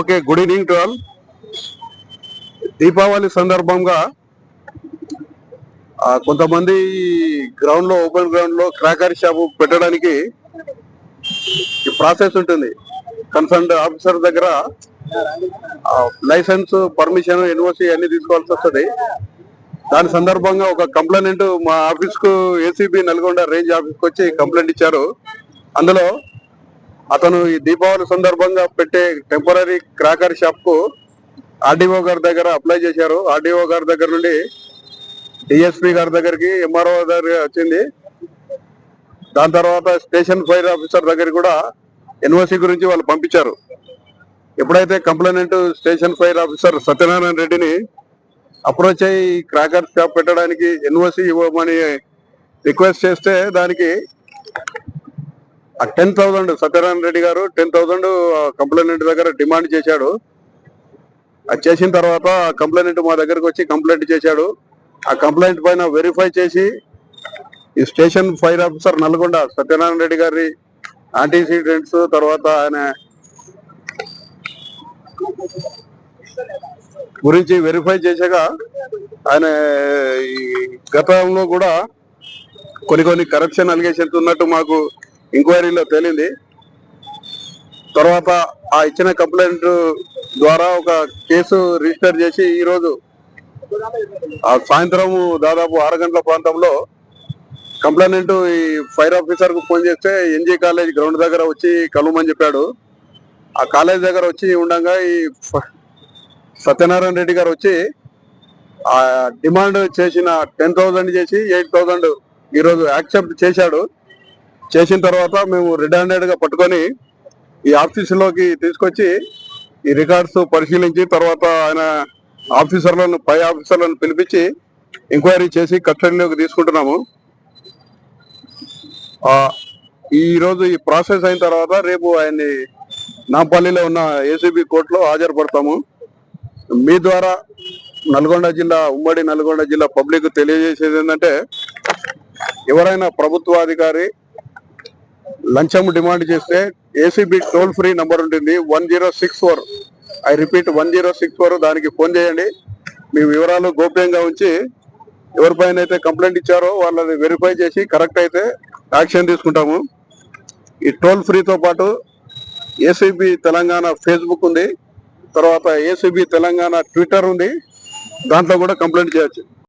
Okay good evening to all. Deepavali సందర్భంగా కొంతమంది గ్రౌండ్లో ఓపెన్ గ్రౌండ్లో క్రాకర్ షాప్ పెట్టడానికి ఈ ప్రాసెస్ ఉంటుంది. కన్సర్న్ ఆఫీసర్ దగ్గర లైసెన్స్ పర్మిషన్ ఎన్ఓసి అన్ని తీసుకోవాల్సి వస్తుంది. దాని సందర్భంగా ఒక కంప్లైంట్ మా ఆఫీస్కు ఏసీబీ నల్గొండ రేంజ్ ఆఫీస్కు వచ్చి కంప్లైంట్ ఇచ్చారు. అందులో అతను ఈ దీపావళి సందర్భంగా పెట్టే టెంపరీ క్రాకర్ షాప్కు ఆర్డీఓ గారి దగ్గర అప్లై చేశారు. ఆర్డీఓ గారి దగ్గర నుండి డిఎస్పీ గారి దగ్గరికి ఎంఆర్ఓ దగ్గర వచ్చింది. దాని తర్వాత స్టేషన్ ఫైర్ ఆఫీసర్ దగ్గర కూడా ఎన్ఓసి గురించి వాళ్ళు పంపించారు. ఎప్పుడైతే complaint station fire officer Satyanarayana రెడ్డిని అప్రోచ్ అయ్యి క్రాకర్ షాప్ పెట్టడానికి ఎన్ఓసి ఇవ్వమని రిక్వెస్ట్ చేస్తే దానికి టెన్ థౌసండ్ సత్యనారాయణ రెడ్డి గారు టెన్ థౌసండ్ కంప్లైంట్ దగ్గర డిమాండ్ చేశాడు. అది చేసిన తర్వాత కంప్లైంట్ మా దగ్గరకు వచ్చి కంప్లైంట్ చేశాడు. ఆ కంప్లైంట్ పైన వెరిఫై చేసి ఈ station fire officer Nalgonda Satyanarayana Reddy గారి యాంటీసిడెంట్స్ తర్వాత ఆయన గురించి వెరిఫై చేశాక ఆయన ఈ గతంలో కూడా కొన్ని కొన్ని కరప్షన్ అలిగేషన్స్ ఉన్నట్టు మాకు ఎంక్వైరీలో తేలింది. తర్వాత ఆ ఇచ్చిన కంప్లైంట్ ద్వారా ఒక కేసు రిజిస్టర్ చేసి ఈ రోజు ఆ సాయంత్రం దాదాపు ఆరు గంటల ప్రాంతంలో కంప్లైంట్ ఈ ఫైర్ ఆఫీసర్కు ఫోన్ చేస్తే ఎన్జీ కాలేజ్ గ్రౌండ్ దగ్గర వచ్చి కలవమని చెప్పాడు. ఆ కాలేజ్ దగ్గర వచ్చి ఉండగా ఈ సత్యనారాయణ రెడ్డి గారు వచ్చి ఆ డిమాండ్ చేసిన టెన్ థౌసండ్ చేసి ఎయిట్ థౌసండ్ ఈరోజు యాక్సెప్ట్ చేశాడు. చేసిన తర్వాత మేము రెడ్ పట్టుకొని ఈ ఆఫీసులోకి తీసుకొచ్చి ఈ రికార్డ్స్ పరిశీలించి తర్వాత ఆయన ఆఫీసర్లను పై ఆఫీసర్లను పిలిపించి ఎంక్వైరీ చేసి కస్టడీలోకి తీసుకుంటున్నాము. ఈరోజు ఈ ఈ ప్రాసెస్ అయిన తర్వాత రేపు ఆయన్ని నాంపల్లిలో ఉన్న ఏసీబీ కోర్టులో హాజరుపడతాము. మీ ద్వారా నల్గొండ జిల్లా ఉమ్మడి నల్గొండ జిల్లా పబ్లిక్ తెలియజేసేది ఏంటంటే ఎవరైనా ప్రభుత్వాధికారి లంచం డిమాండ్ చేస్తే ఏసీబీ టోల్ ఫ్రీ నంబర్ ఉంటుంది. One zero six four I repeat one zero six four దానికి ఫోన్ చేయండి. మీ వివరాలు గోప్యంగా ఉంచి ఎవరిపైన అయితే కంప్లైంట్ ఇచ్చారో వాళ్ళని వెరిఫై చేసి కరెక్ట్ అయితే యాక్షన్ తీసుకుంటాము. ఈ టోల్ ఫ్రీతో పాటు ఏసీబీ తెలంగాణ ఫేస్బుక్ ఉంది. తర్వాత ఏసీబీ తెలంగాణ ట్విట్టర్ ఉంది. దాంట్లో కూడా కంప్లైంట్ చేయొచ్చు.